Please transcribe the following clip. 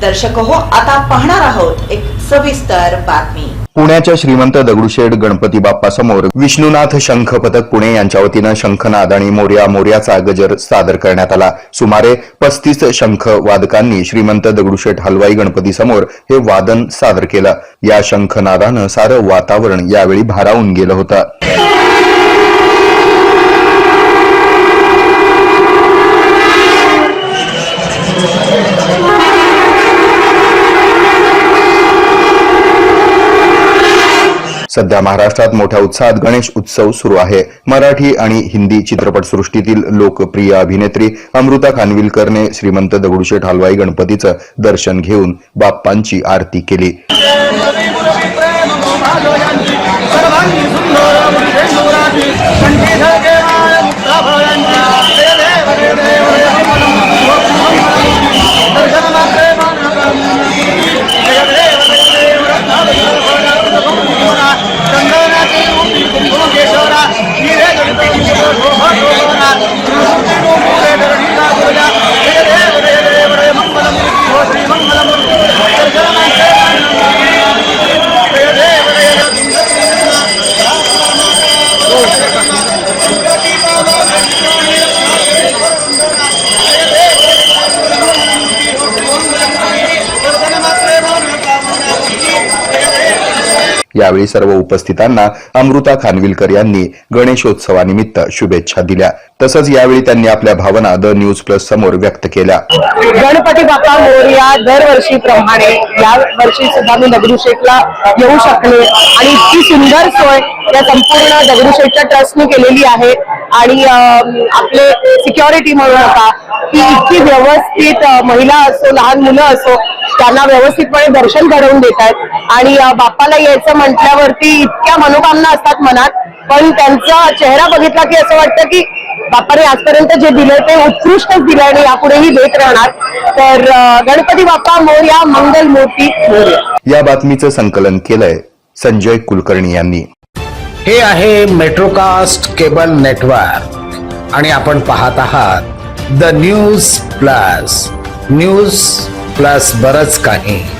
दर्शक हो आता पाहणार आहोत एक सविस्तर बातमी. पुण्याच्या श्रीमंत दगडूशेठ गणपती बाप्पा समोर विष्णुनाथ शंख पथक पुणे यांच्या वतीनं शंखनाद आणि मोर्या मोर्याचा गजर सादर करण्यात आला. सुमारे पस्तीस शंख वादकांनी श्रीमंत दगडूशेठ हलवाई गणपती समोर हे वादन सादर केलं. या शंखनादानं सारं वातावरण यावेळी भारावून गेलं होतं. सध्या महाराष्ट्रात मोठ्या उत्साहात गणेश उत्सव सुरू आहे. मराठी आणि हिंदी चित्रपटसृष्टीतील लोकप्रिय अभिनेत्री अमृता खानविलकरने श्रीमंत दगडूशेठ हलवाई गणपतीचं दर्शन घेऊन बाप्पांची आरती केली. कुंकुमेश्वरा यावेळी सर्व उपस्थितांना अमृता खानविलकर यांनी गणेशोत्सवानिमित्त शुभेच्छा दिल्या. तसंच यावेळी त्यांनी आपल्या भावना द न्यूज प्लस समोर व्यक्त केल्या. गणपती बाप्पा मोरया दरवर्षीप्रमाणे या वर्षी सुद्धा मी दगडूशेठला येऊ शकले. आणि इतकी सुंदर सोय या संपूर्ण दगडूशेठच्या ट्रस्टने केलेली आहे. आणि आपले सिक्युरिटी म्हणू नका की इतकी व्यवस्थित महिला असो लहान मुलं असो त्यांना व्यवस्थितपणे दर्शन घडवून देत आहेत. आणि बाप्पाला यायचं म्हटल्यावरती इतक्या मनोकामना असतात मनात. पण त्यांचा चेहरा बघितला की असं वाटतं की बाप्पाने आजपर्यंत जे दिलंय ते उत्कृष्टच दिलंय आणि यापुढेही देत राहणार. तर गणपती बाप्पा मोर्या मंगल मूर्ती मोर्या. या बातमीचं संकलन केलंय संजय कुलकर्णी यांनी. हे आहे मेट्रोकास्ट केबल नेटवर्क. आणि आपण पाहत आहात the news plus. News plus बरंच काही.